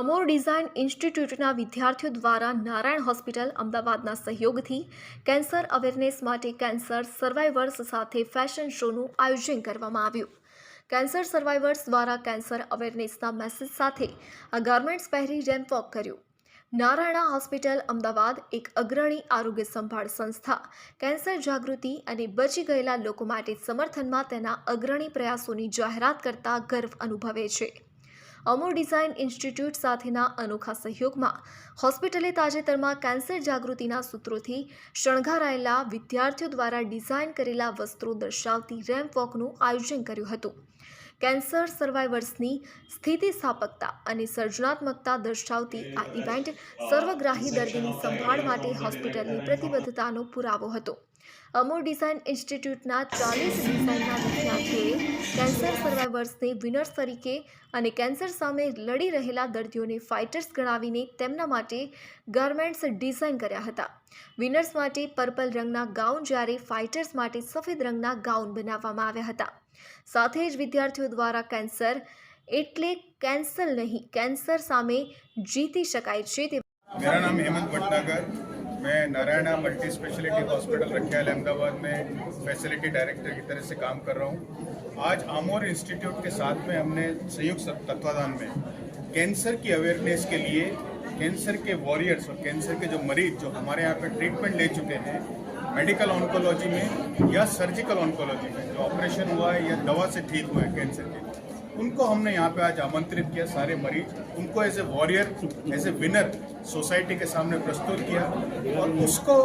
અમોર design ઇન્સ્ટિટ્યૂટના વિદ્યાર્થીઓ દ્વારા Narayan hospital અમદાવાદના સહયોગથી કેન્સર અવેરનેસ માટે કેન્સર સર્વાઈવર્સ સાથે ફેશન શોનું આયોજન કરવામાં આવ્યું કેન્સર સર્વાઈવર્સ દ્વારા કેન્સર અવેરનેસના મેસેજ સાથે આ ગાર્મેન્ટ્સ પહેરી રેમ્પ વોક કર્યું નારાયણા હોસ્પિટલ અમદાવાદ એક અગ્રણી આરોગ્ય સંભાળ સંસ્થા કેન્સર જાગૃતિ અને બચી ગયેલા લોકો માટે સમર્થનમાં તેના અગ્રણી પ્રયાસોની જાહેરાત કરતા ગર્વ અનુભવે છે અમૂર ડિઝાઇન ઇન્સ્ટિટ્યૂટ સાથેના અનોખા સહયોગમાં હોસ્પિટલે તાજેતરમાં કેન્સર જાગૃતિના સૂત્રોથી શણગારાયેલા વિદ્યાર્થીઓ દ્વારા ડિઝાઇન કરેલા વસ્ત્રો દર્શાવતી રેમ્પ વોકનું આયોજન કર્યું હતું કેન્સર સર્વાઈવર્સની સ્થિતિસ્થાપકતા અને સર્જનાત્મકતા દર્શાવતી આ ઇવેન્ટ સર્વગ્રાહી દર્દીની સંભાળ માટે હોસ્પિટલની પ્રતિબદ્ધતાનો પુરાવો હતો અમૂર ડિઝાઇન ઇન્સ્ટિટ્યૂટના ચાલીસ ડિઝાઇનના વિદ્યાર્થીઓએ કેન્સર સર્વાઈવર્સને વિનર્સ તરીકે અને કેન્સર સામે લડી રહેલા દર્દીઓને ફાઇટર્સ ગણાવીને તેમના માટે ગાર્મેન્ટ્સ ડિઝાઇન કર્યા હતા વિનર્સ માટે પર્પલ રંગના ગાઉન જ્યારે ફાઇટર્સ માટે સફેદ રંગના ગાઉન બનાવવામાં આવ્યા હતા साथ हीज विद्यार्थियों द्वारा कैंसर એટલે કેન્સલ નહીં કેન્સર સામે જીતી શકાય છે તે મેરા નામ હેમંત વટનાકર મે નારાયણ મલ્ટીસ્પેશિયાલિટી હોસ્પિટલ લખ્યા અમદાવાદ મે ફેસિલિટી ડાયરેક્ટર કી તરહ સે કામ કર રહા હું આજ આમોર ઇન્સ્ટિટ્યુટ કે સાથ મે હમણે સંયુક્ત સત્તવદાન મે કેન્સર કી અવેરનેસ કે લિયે કેન્સર કે વોરિયર્સ ઓર કેન્સર કે જો મરીજ જો હમારે યહાં પે ટ્રીટમેન્ટ લે ચુકે હે मेडिकल ऑनकोलॉजी में या सर्जिकल ऑनकोलॉजी में जो ऑपरेशन हुआ है या दवा से ठीक हुआ है कैंसर के उनको हमने यहाँ पे आज आमंत्रित किया सारे मरीज उनको as a warrior as a winner society के सामने प्रस्तुत किया और उसको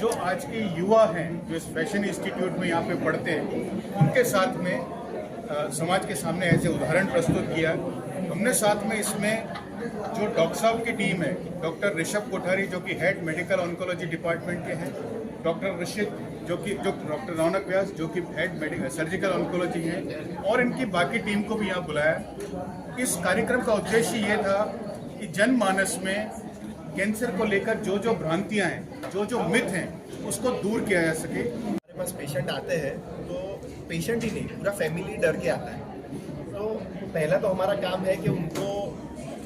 जो आज के युवा हैं जो इस फैशन इंस्टीट्यूट में यहाँ पे पढ़ते हैं उनके साथ में आ, समाज के सामने ऐसे ए उदाहरण प्रस्तुत किया हमने साथ में इसमें जो डॉक्टर साहब की टीम है डॉक्टर ऋषभ कोठारी जो कि हेड मेडिकल ऑनकोलॉजी डिपार्टमेंट के हैं डॉक्टर रशीद जो कि जो डॉक्टर रौनक व्यास जो कि हेड मेडिकल सर्जिकल ऑनकोलॉजी है और इनकी बाकी टीम को भी यहाँ बुलाया इस कार्यक्रम का उद्देश्य ये था कि जनमानस में कैंसर को लेकर जो जो भ्रांतियाँ हैं जो जो मिथ हैं उसको दूर किया जा सके हमारे पास पेशेंट आते हैं तो पेशेंट ही नहीं पूरा फैमिली डर के आता है तो पहला तो हमारा काम है कि उनको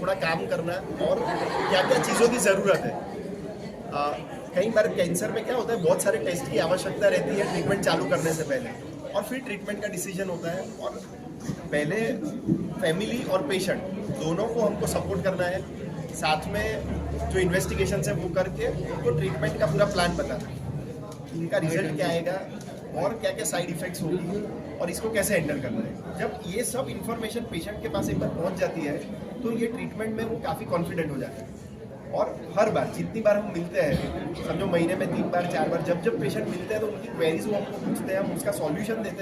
थोड़ा काम करना और क्या क्या चीज़ों की ज़रूरत है आ, कई बार कैंसर में क्या होता है बहुत सारे टेस्ट की आवश्यकता रहती है ट्रीटमेंट चालू करने से पहले और फिर ट्रीटमेंट का डिसीजन होता है और पहले फैमिली और पेशेंट दोनों को हमको सपोर्ट करना है साथ में जो इन्वेस्टिगेशन है वो करके उनको ट्रीटमेंट का पूरा प्लान बताना है इनका रिजल्ट क्या आएगा और क्या क्या साइड इफेक्ट्स होगी और इसको कैसे हैंडल करना है जब ये सब इन्फॉर्मेशन पेशेंट के पास एक बार पहुंच जाती है तो ये ट्रीटमेंट में वो काफ़ी कॉन्फिडेंट हो जाता है और हर बार जितनी बार हम मिलते हैं समझो महीने में तीन बार चार बार जब जब पेशेंट मिलते हैं तो उनकी क्वेरीज वो हमको पूछते हैं हम उसका सॉल्यूशन देते हैं